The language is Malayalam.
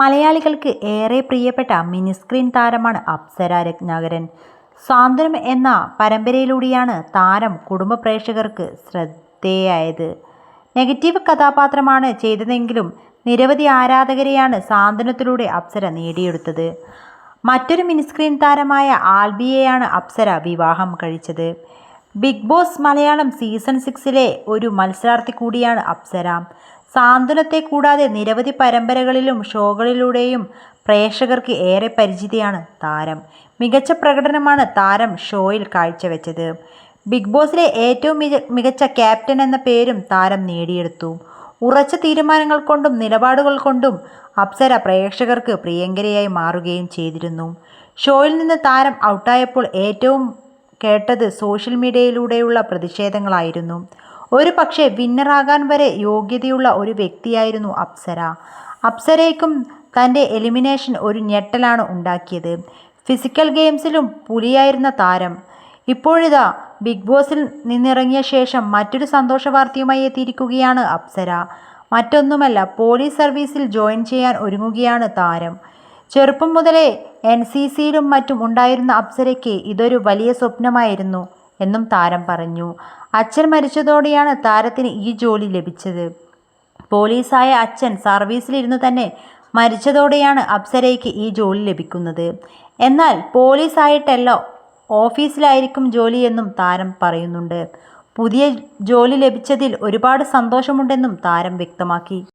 മലയാളികൾക്ക് ഏറെ പ്രിയപ്പെട്ട മിനിസ്ക്രീൻ താരമാണ് അപ്സര രത്നാകരൻ. സ്വാതന്ത്ര്യം എന്ന പരമ്പരയിലൂടെയാണ് താരം കുടുംബ പ്രേക്ഷകർക്ക് ശ്രദ്ധേയായത്. നെഗറ്റീവ് കഥാപാത്രമാണ് ചെയ്തതെങ്കിലും നിരവധി ആരാധകരെയാണ് സാന്ത്വനത്തിലൂടെ അപ്സര നേടിയെടുത്തത്. മറ്റൊരു മിനിസ്ക്രീൻ താരമായ ആൽബിയെയാണ് അപ്സര വിവാഹം കഴിച്ചത്. ബിഗ് ബോസ് മലയാളം സീസൺ സിക്സിലെ ഒരു മത്സരാർത്ഥി കൂടിയാണ് അപ്സര. സാന്ത്വനത്തെ കൂടാതെ നിരവധി പരമ്പരകളിലും ഷോകളിലൂടെയും പ്രേക്ഷകർക്ക് ഏറെ പരിചിതിയാണ് താരം. മികച്ച പ്രകടനമാണ് താരം ഷോയിൽ കാഴ്ചവെച്ചത്. ബിഗ് ബോസിലെ ഏറ്റവും മിക മികച്ച ക്യാപ്റ്റൻ എന്ന പേരും താരം നേടിയെടുത്തു. ഉറച്ച തീരുമാനങ്ങൾ കൊണ്ടും നിലപാടുകൾ കൊണ്ടും അപ്സര പ്രേക്ഷകർക്ക് പ്രിയങ്കരയായി മാറുകയും ചെയ്തിരുന്നു. ഷോയിൽ നിന്ന് താരം ഔട്ടായപ്പോൾ ഏറ്റവും കേട്ടത് സോഷ്യൽ മീഡിയയിലൂടെയുള്ള പ്രതിഷേധങ്ങളായിരുന്നു. ഒരു പക്ഷേ വിന്നറാകാൻ വരെ യോഗ്യതയുള്ള ഒരു വ്യക്തിയായിരുന്നു അപ്സര. അപ്സരയ്ക്കും തന്റെ എലിമിനേഷൻ ഒരു ഞെട്ടലാണ് ഉണ്ടാക്കിയത്. ഫിസിക്കൽ ഗെയിംസിലും പുലിയായിരുന്ന താരം. ഇപ്പോഴിതാ ബിഗ് ബോസിൽ നിന്നിറങ്ങിയ ശേഷം മറ്റൊരു സന്തോഷ വാർത്തയുമായി എത്തിയിരിക്കുകയാണ് അപ്സര. മറ്റൊന്നുമല്ല പോലീസ് സർവീസിൽ ജോയിൻ ചെയ്യാൻ ഒരുങ്ങുകയാണ് താരം. ചെറുപ്പം മുതലേ എൻ സി സിയിലും മറ്റും ഉണ്ടായിരുന്ന അപ്സരയ്ക്ക് ഇതൊരു വലിയ സ്വപ്നമായിരുന്നു. എന്നും താരം പറഞ്ഞു. അച്ഛൻ മരിച്ചതോടെയാണ് താരത്തിന് ഈ ജോലി ലഭിച്ചത്. പോലീസായ അച്ഛൻ സർവീസിലിരുന്ന് തന്നെ മരിച്ചതോടെയാണ് അപ്സരയ്ക്ക് ഈ ജോലി ലഭിക്കുന്നത്. എന്നാൽ പോലീസായിട്ടല്ല ഓഫീസിലായിരിക്കും ജോലിയെന്നും താരം പറയുന്നുണ്ട്. പുതിയ ജോലി ലഭിച്ചതിൽ ഒരുപാട് സന്തോഷമുണ്ടെന്നും താരം വ്യക്തമാക്കി.